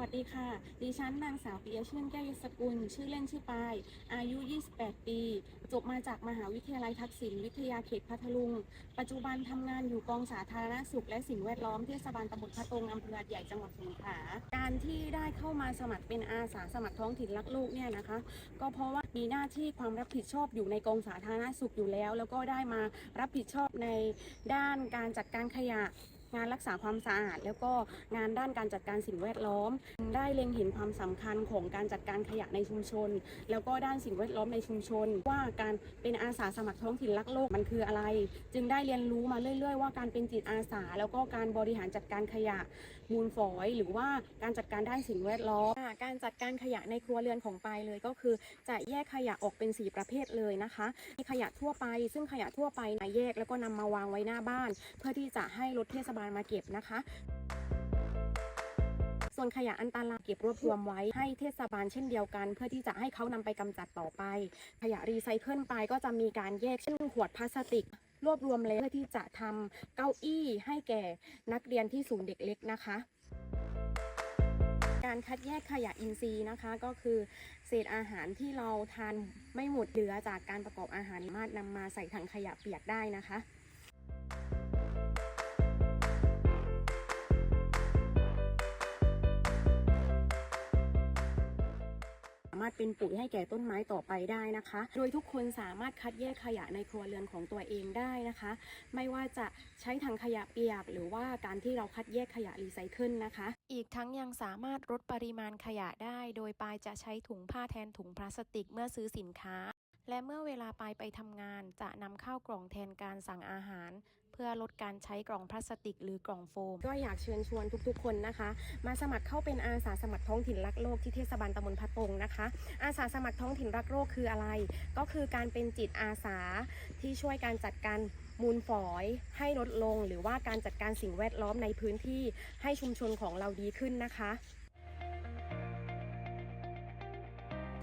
วัสดีค่ะ ดิฉันนางสาวปิยชื่นแก้วยศกุล ชื่อเล่นชื่อปาย อายุ 28 ปี จบมาจากมหาวิทยาลัยทักษิณวิทยาเขตพัทลุง ปัจจุบันทำงานอยู่กองสาธารณสุขและสิ่งแวดล้อมเทศบาลตำบลพะตงอำเภอใหญ่จังหวัดสงขลา การที่ได้เข้ามาสมัครเป็นอาสาสมัครท้องถิ่นรักโลกเนี่ยนะคะ ก็เพราะว่ามีหน้าที่ความรับผิดชอบอยู่ในกองสาธารณสุขอยู่แล้ว แล้วก็ได้มารับผิดชอบในด้านการจัดการขยะ งานรักษาความสะอาด แล้วก็งานด้านการจัดการสิ่งแวดล้อม ได้เล็งเห็นความสำคัญของการจัดการขยะในชุมชน แล้วก็ด้านสิ่งแวดล้อมในชุมชน ว่าการเป็นอาสาสมัครท้องถิ่นรักโลกมันคืออะไร จึงได้เรียนรู้มาเรื่อย ๆ ว่าการเป็นจิตอาสา แล้วก็การบริหารจัดการขยะมูลฝอย หรือว่าการจัดการด้านสิ่งแวดล้อมการจัดการขยะในครัวเรือนของปายเลยก็คือ จะแยกขยะออกเป็น 4 ประเภทเลยนะคะมีขยะทั่วไป ซึ่งขยะทั่วไปนะแยกแล้วก็นำมาวางไว้หน้าบ้าน เพื่อที่จะให้รถเทศบาลมาเก็บนะคะ ส่วนขยะอันตรายเก็บรวบรวมไว้ให้เทศบาลเช่นเดียวกัน เพื่อที่จะให้เขานำไปกำจัดต่อไป ขยะรีไซเคิลไปก็จะมีการแยกเช่นขวดพลาสติกรวบรวมแล้วเพื่อที่จะทำเก้าอี้ให้แก่นักเรียนที่ศูนย์เด็กเล็กนะคะ การคัดแยกขยะอินทรีย์นะคะ ก็คือเศษอาหารที่เราทานไม่หมดเหลือจากการประกอบอาหารสามารถนำมาใส่ถังขยะเปียกได้นะคะารถเป็นปุ๋ยให้แก่ต้นไม้ต่อไปได้นะคะ โดยทุกคนสามารถคัดแยกขยะในครัวเรือนของตัวเองได้นะคะ ไม่ว่าจะใช้ถังขยะเปียก หรือว่าการที่เราคัดแยกขยะรีไซเคิลนะคะ อีกทั้งยังสามารถลดปริมาณขยะได้ โดยปายจะใช้ถุงผ้าแทนถุงพลาสติกเมื่อซื้อสินค้า และเมื่อเวลาปายไปทำงานจะนำข้าวกล่องแทนการสั่งอาหาร เพื่อลดการใช้กล่องพลาสติกหรือกล่องโฟม ก็อยากเชิญชวนทุกๆ คนนะคะ มาสมัครเข้าเป็นอาสาสมัครท้องถิ่นรักโลกที่เทศบาลตำบลพะตงนะคะ อาสาสมัครท้องถิ่นรักโลกคืออะไร ก็คือการเป็นจิตอาสาที่ช่วยการจัดการมูลฝอยให้ลดลง หรือว่าการจัดการสิ่งแวดล้อมในพื้นที่ให้ชุมชนของเราดีขึ้นนะคะ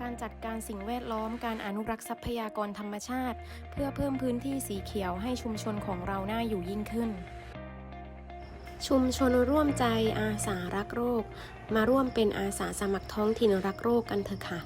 การจัดการสิ่งแวดล้อมการอนุรักษ์ทรัพยากรธรรมชาติ เพื่อเพิ่มพื้นที่สีเขียวให้ชุมชนของเราน่าอยู่ยิ่งขึ้นชุมชนร่วมใจอาสารักโรค มาร่วมเป็นอาสาสมัครท้องถิ่นรักโรคกันเถอะค่ะ